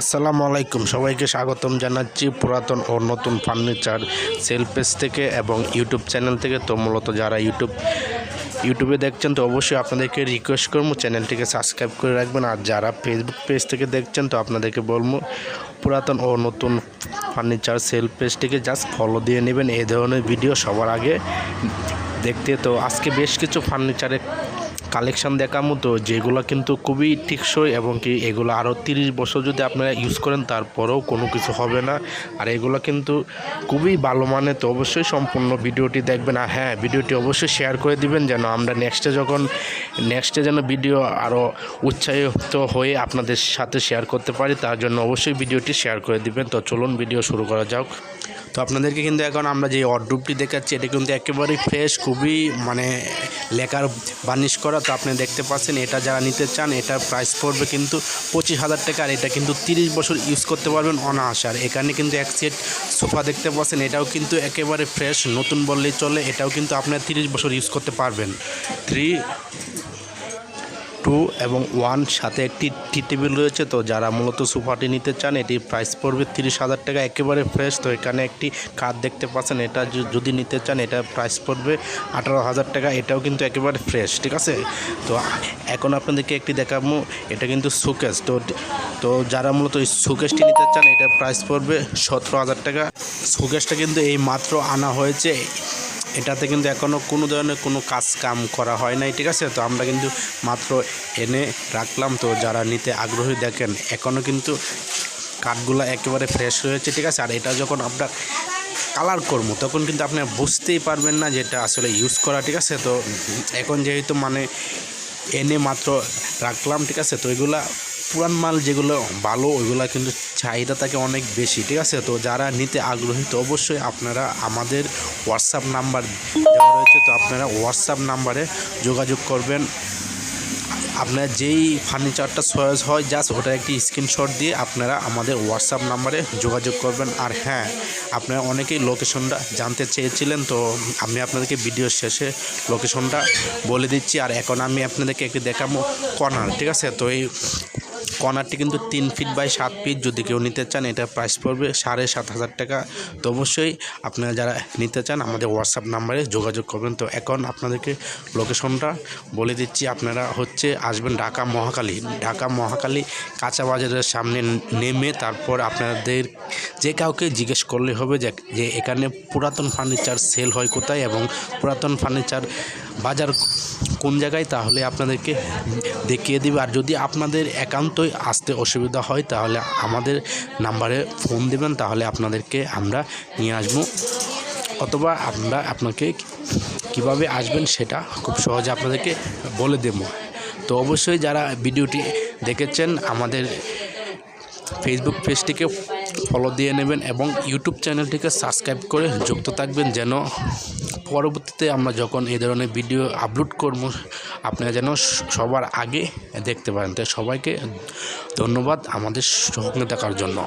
আসসালামু আলাইকুম। সবাইকে স্বাগতম জানাচ্ছি পুরাতন ও নতুন ফার্নিচার সেল পেজ থেকে এবং ইউটিউব চ্যানেল থেকে। তো মূলত যারা ইউটিউব, ইউটিউবে দেখছেন তো অবশ্যই আপনাদেরকে রিকোয়েস্ট করব, চ্যানেলটিকে সাবস্ক্রাইব করে রাখবেন। আর যারা ফেসবুক পেজ থেকে দেখছেন তো আপনাদেরকে বলব, পুরাতন ও নতুন ফার্নিচার সেল পেজটিকে জাস্ট ফলো দিয়ে নেবেন। এই ধরনের ভিডিও সবার আগে দেখতে। তো আজকে বেশ কিছু ফার্নিচারের কালেকশন দেখামো তো যেগুলো কিন্তু খুবই টিকসই এবং কি এগুলো আরও তিরিশ বছর যদি আপনারা ইউজ করেন, তারপরেও কোনো কিছু হবে না। আর এগুলো কিন্তু খুবই ভালো মানে তো অবশ্যই সম্পূর্ণ ভিডিওটি দেখবেন। আর হ্যাঁ ভিডিওটি অবশ্যই শেয়ার করে দিবেন, যেন আমরা নেক্সটে যখন নেক্সটে যেন ভিডিও আরও উৎসাহিত হয়ে আপনাদের সাথে শেয়ার করতে পারি, তার জন্য অবশ্যই ভিডিওটি শেয়ার করে দিবেন। তো চলুন ভিডিও শুরু করা যাক। তো আপনাদেরকে কিন্তু এখন আমরা যে অর্ডুপটি দেখাচ্ছি, এটা কিন্তু একেবারেই ফ্রেশ খুবই মানে লেখার বার্নিশ করা তো আপনি দেখতে পাচ্ছেন, এটা যারা নিতে চান, এটার প্রাইস পড়বে কিন্তু পঁচিশ হাজার টাকা। আর এটা কিন্তু তিরিশ বছর ইউজ করতে পারবেন অনায়াস। আর এখানে কিন্তু এক সেট সোফা দেখতে পাচ্ছেন, এটাও কিন্তু একেবারে ফ্রেশ নতুন বললেই চলে, এটাও কিন্তু আপনার তিরিশ বছর ইউজ করতে পারবেন। থ্রি টু এবং ওয়ান সাথে একটি টি টেবিল রয়েছে, তো যারা মূলত সোফাটি নিতে চান এটির প্রাইস পড়বে তিরিশ হাজার টাকা, একেবারে ফ্রেশ। তো এখানে একটি কাঠ দেখতে পাচ্ছেন, এটা যদি নিতে চান, এটা প্রাইস পড়বে আঠারো হাজার টাকা, এটাও কিন্তু একেবারে ফ্রেশ, ঠিক আছে? তো এখন আপনাদেরকে একটি দেখাবো, এটা কিন্তু সুকেস তো তো যারা মূলত এই সুকেসটি নিতে চান, এটা প্রাইস পড়বে সতেরো হাজার টাকা। সুকেসটা কিন্তু এই মাত্র আনা হয়েছে এটাতে কিন্তু এখনও কোনো ধরনের কোনো কাজ কাম করা হয় নাই, ঠিক আছে? তো আমরা কিন্তু মাত্র এনে রাখলাম। তো যারা নিতে আগ্রহী দেখেন এখনও কিন্তু কাঠগুলো একেবারে ফ্রেশ রয়েছে, ঠিক আছে? আর এটা যখন আমরা কালার করব, তখন কিন্তু আপনি বুঝতেই পারবেন না যে এটা আসলে ইউজ করা, ঠিক আছে? তো এখন যেহেতু মানে এনে মাত্র রাখলাম, ঠিক আছে? তো এগুলা পুরান মাল যেগুলো ভালো, ওইগুলো কিন্তু চাহিদা থাকে অনেক বেশি, ঠিক আছে? তো যারা নিতে আগ্রহী, তো অবশ্যই আপনারা আমাদের হোয়াটসঅ্যাপ নাম্বার দেওয়া রয়েছে, তো আপনারা হোয়াটসঅ্যাপ নাম্বারে যোগাযোগ করবেন। আপনার যেই ফার্নিচারটা চয়েস হয় জাস্ট ওটা একটি স্ক্রিনশট দিয়ে আপনারা আমাদের হোয়াটসঅ্যাপ নাম্বারে যোগাযোগ করবেন। আর হ্যাঁ আপনারা অনেকেই লোকেশনটা জানতে চেয়েছিলেন, তো আমি আপনাদেরকে ভিডিও শেষে লোকেশনটা বলে দিচ্ছি। আর এখন আমি আপনাদেরকে একটি দেখাবো কর্নার ঠিক আছে? তো এই কর্নারটি কিন্তু তিন ফিট বাই সাত ফিট যদি কেউ নিতে চান, এটা প্রাইস পড়বে সাড়ে সাত হাজার টাকা। তো অবশ্যই আপনারা যারা নিতে চান, আমাদের হোয়াটসঅ্যাপ নাম্বারে যোগাযোগ করবেন। তো এখন আপনাদেরকে লোকেশনটা বলে দিচ্ছি। আপনারা হচ্ছে আসবেন ঢাকা মহাকালী ঢাকা মহাকালী কাঁচা বাজারের সামনে নেমে তারপর আপনাদের যে কাউকে জিজ্ঞেস করলে হবে যে এখানে পুরাতন ফার্নিচার সেল হয় কোথায় এবং পুরাতন ফার্নিচার বাজার কোন জায়গায়, তাহলে আপনাদেরকে দেখিয়ে দিবে। আর যদি আপনাদের একান্তই আসতে অসুবিধা হয়, তাহলে আমাদের নাম্বারে ফোন দেবেন, তাহলে আপনাদেরকে আমরা নিয়ে আসব। অথবা আমরা আপনাকে কীভাবে আসবেন সেটা খুব সহজে আপনাদেরকে বলে দেবো। তো অবশ্যই যারা ভিডিওটি দেখেছেন, আমাদের ফেসবুক পেজটিকে ফলো দিয়ে নেবেন এবং ইউটিউব চ্যানেলটিকে সাবস্ক্রাইব করে যুক্ত থাকবেন যেন পরবর্তীতে আমরা যখন এই ধরনের ভিডিও আপলোড করব, আপনারা যেন সবার আগে দেখতে পারেন। তাই সবাইকে ধন্যবাদ আমাদের সঙ্গে দেখার জন্য।